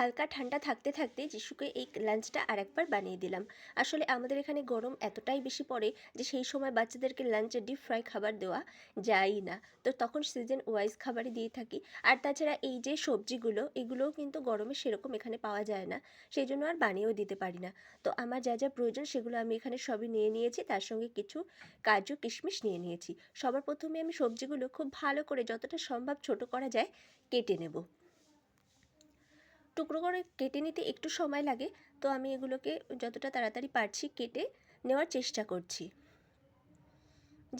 হালকা ঠান্ডা থাকতে থাকতে যিশুকে এই লাঞ্চটা আরেকবার বানিয়ে দিলাম। আসলে আমাদের এখানে গরম এতটাই বেশি পড়ে যে সেই সময় বাচ্চাদেরকে লাঞ্চে ডিপ ফ্রাই খাবার দেওয়া যায়ই না। তো তখন সিজন ওয়াইজ খাবারই দিয়ে থাকি। আর তাছাড়া এই যে সবজিগুলো, এগুলোও কিন্তু গরমে সেরকম এখানে পাওয়া যায় না। সেই জন্য আর বানিয়েও দিতে পারি না। তো আমার যা যা প্রয়োজন সেগুলো আমি এখানে সবই নিয়ে নিয়েছি। তার সঙ্গে কিছু কাজু, কিশমিশ নিয়ে নিয়েছি। সবার প্রথমে আমি সবজিগুলো খুব ভালো করে যতটা সম্ভব ছোট করা যায় কেটে নেব। টুকরো করে কেটে নিতে একটু সময় লাগে, তো আমি এগুলোকে যতটা তাড়াতাড়ি পারছি কেটে নেওয়ার চেষ্টা করছি।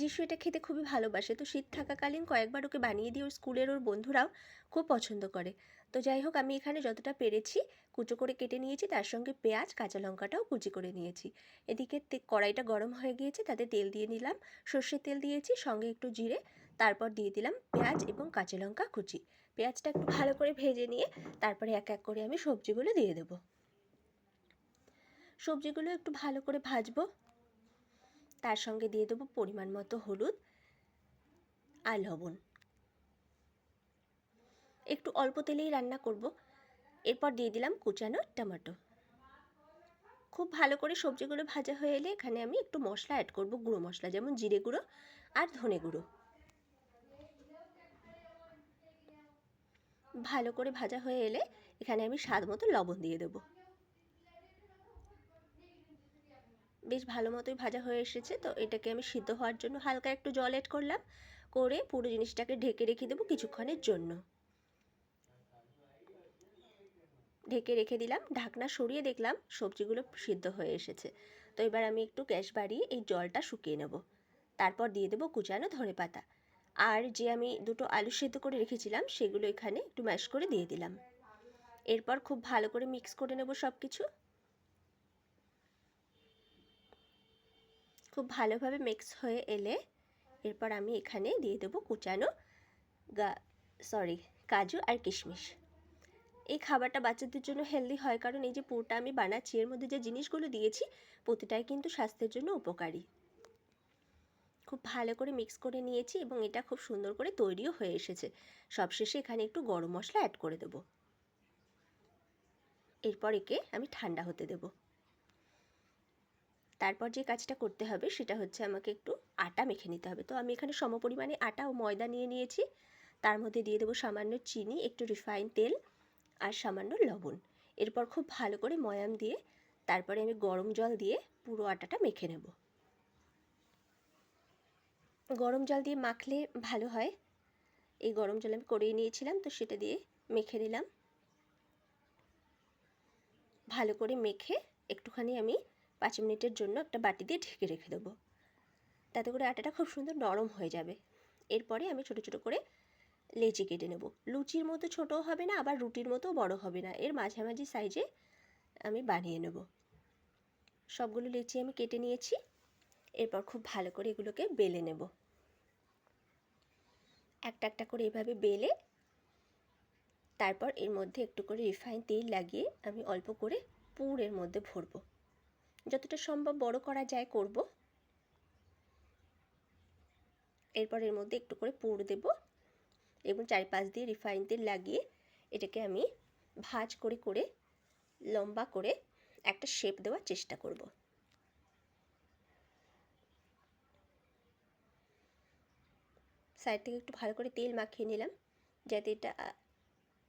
যিশু এটা খেতে খুবই ভালোবাসে, তো শীত থাকাকালীন কয়েকবার ওকে বানিয়ে দিয়ে ওর স্কুলের ওর বন্ধুরাও খুব পছন্দ করে। তো যাই হোক, আমি এখানে যতটা পেরেছি কুচো করে কেটে নিয়েছি, তার সঙ্গে পেঁয়াজ, কাঁচা লঙ্কাটাও কুচি করে নিয়েছি। এদিকে কড়াইটা গরম হয়ে গিয়েছে, তাতে তেল দিয়ে নিলাম, সর্ষের তেল দিয়েছি, সঙ্গে একটু জিরে তারপর দিয়ে দিলাম পেঁয়াজ এবং কাঁচা লঙ্কা কুচি। পেঁয়াজটা একটু ভালো করে ভেজে নিয়ে তারপরে এক এক করে আমি সবজিগুলো দিয়ে দেবো। সবজিগুলো একটু ভালো করে ভাজবো। তার সঙ্গে দিয়ে দেবো পরিমাণ মতো হলুদ আর লবণ। একটু অল্প তেলেই রান্না করব। এরপর দিয়ে দিলাম কুচানো টমেটো। খুব ভালো করে সবজিগুলো ভাজা হয়ে এলে এখানে আমি একটু মশলা অ্যাড করব, গুঁড়ো মশলা যেমন জিরে গুঁড়ো আর ধনে গুঁড়ো। ভালো করে ভাজা হয়ে এলে এখানে আমি স্বাদ মতো লবণ দিয়ে দেবো। বেশ ভালো মতোই ভাজা হয়ে এসেছে, তো এটাকে আমি সিদ্ধ হওয়ার জন্য হালকা একটু জল অ্যাড করলাম, করে পুরো জিনিসটাকে ঢেকে রেখে দেবো কিছুক্ষণের জন্য। ঢেকে রেখে দিলাম, ঢাকনা সরিয়ে দেখলাম সবজিগুলো সিদ্ধ হয়ে এসেছে, তো এবার আমি একটু গ্যাস বাড়িয়ে এই জলটা শুকিয়ে নেব। তারপর দিয়ে দেবো কুচানো ধনে পাতা আর যে আমি দুটো আলু সেদ্ধ করে রেখেছিলাম, সেগুলো এখানে একটু ম্যাশ করে দিয়ে দিলাম। এরপর খুব ভালো করে মিক্স করে নেব সব কিছু খুব ভালোভাবে মিক্স হয়ে এলে এরপর আমি এখানে দিয়ে দেবো কুচানো গা সরি কাজু আর কিশমিশ। এই খাবারটা বাচ্চাদের জন্য হেলদি হয়, কারণ এই যে পুরোটা আমি বানাচ্ছি, এর মধ্যে যে জিনিসগুলো দিয়েছি, প্রতিটাই কিন্তু স্বাস্থ্যের জন্য উপকারী। খুব ভালো করে মিক্স করে নিয়েছি এবং এটা খুব সুন্দর করে তৈরিও হয়ে এসেছে। সবশেষে এখানে একটু গরম মশলা অ্যাড করে দেবো। এরপর একে আমি ঠান্ডা হতে দেবো। তারপর যে কাজটা করতে হবে সেটা হচ্ছে আমাকে একটু আটা মেখে নিতে হবে। তো আমি এখানে সমপরিমাণে আটা ও ময়দা নিয়ে নিয়েছি। তার মধ্যে দিয়ে দেবো সামান্য চিনি, একটু রিফাইন তেল আর সামান্য লবণ। এরপর খুব ভালো করে ময়াম দিয়ে তারপরে আমি গরম জল দিয়ে পুরো আটাটা মেখে নেব। গরম জল দিয়ে মাখলে ভালো হয়। এই গরম জল আমি করেই নিয়েছিলাম, তো সেটা দিয়ে মেখে নিলাম। ভালো করে মেখে একটুখানি আমি পাঁচ মিনিটের জন্য একটা বাটি দিয়ে ঢেকে রেখে দেবো। তাতে করে আটাটা খুব সুন্দর নরম হয়ে যাবে। এরপরে আমি ছোটো ছোটো করে লেচি কেটে নেব। লুচির মতো ছোটও হবে না, আবার রুটির মতো বড় হবে না। এর মাঝামাঝি সাইজে আমি বানিয়ে নেব। সবগুলো লেচি আমি কেটে নিয়েছি। এরপর খুব ভালো করে এগুলোকে বেলে নেব। একটা একটা করে এভাবে বেলে তারপর এর মধ্যে একটু করে রিফাইন তেল লাগিয়ে আমি অল্প করে পুরের মধ্যে ভরবো। যতটা সম্ভব বড় করা যায় করব। এরপর এর মধ্যে একটু করে পুর দেব এবং চারিপাশ দিয়ে রিফাইন তেল লাগিয়ে এটাকে আমি ভাজ করে করে লম্বা করে একটা শেপ দেওয়ার চেষ্টা করব। সাইড থেকে একটু ভালো করে তেল মাখিয়ে নিলাম, যাতে এটা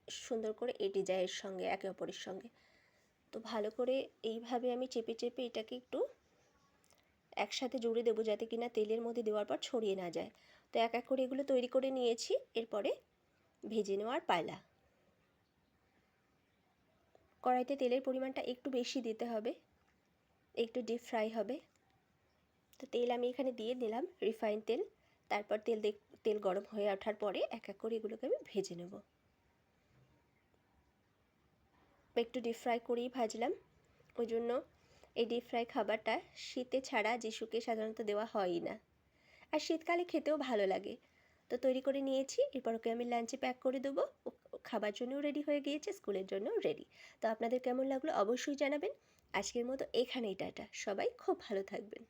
সুন্দর করে এটে যায় এর সঙ্গে, একে অপরের সঙ্গে। তো ভালো করে এইভাবে আমি চেপে চেপে এটাকে একটু একসাথে জুড়ে দেবো, যাতে কিনা তেলের মধ্যে দেওয়ার পর ছড়িয়ে না যায়। তো এক এক করে এগুলো তৈরি করে নিয়েছি, এরপরে ভেজে নেওয়ার পালা কড়াইতে তেলের পরিমাণটা একটু বেশি দিতে হবে, একটু ডিপ ফ্রাই হবে। তো তেল আমি এখানে দিয়ে দিলাম রিফাইন তেল। তারপর তেল তেল গরম হয়ে ওঠার পরে এক এক করে এগুলোকে আমি ভেজে নেব। একটু ডিপ ফ্রাই করেই ভাজলাম। ওই জন্য এই ডিপ ফ্রাই খাবারটা শীতে ছাড়া যিশুকে সাধারণত দেওয়া হয়ই না। আর শীতকালে খেতেও ভালো লাগে। তো তৈরি করে নিয়েছি, এরপর ওকে আমি লাঞ্চে প্যাক করে দেবো। খাবার জন্যও রেডি হয়ে গিয়েছে, স্কুলের জন্যও রেডি তো আপনাদের কেমন লাগল অবশ্যই জানাবেন। আজকের মতো এখানেই টাটা। সবাই খুব ভালো থাকবেন।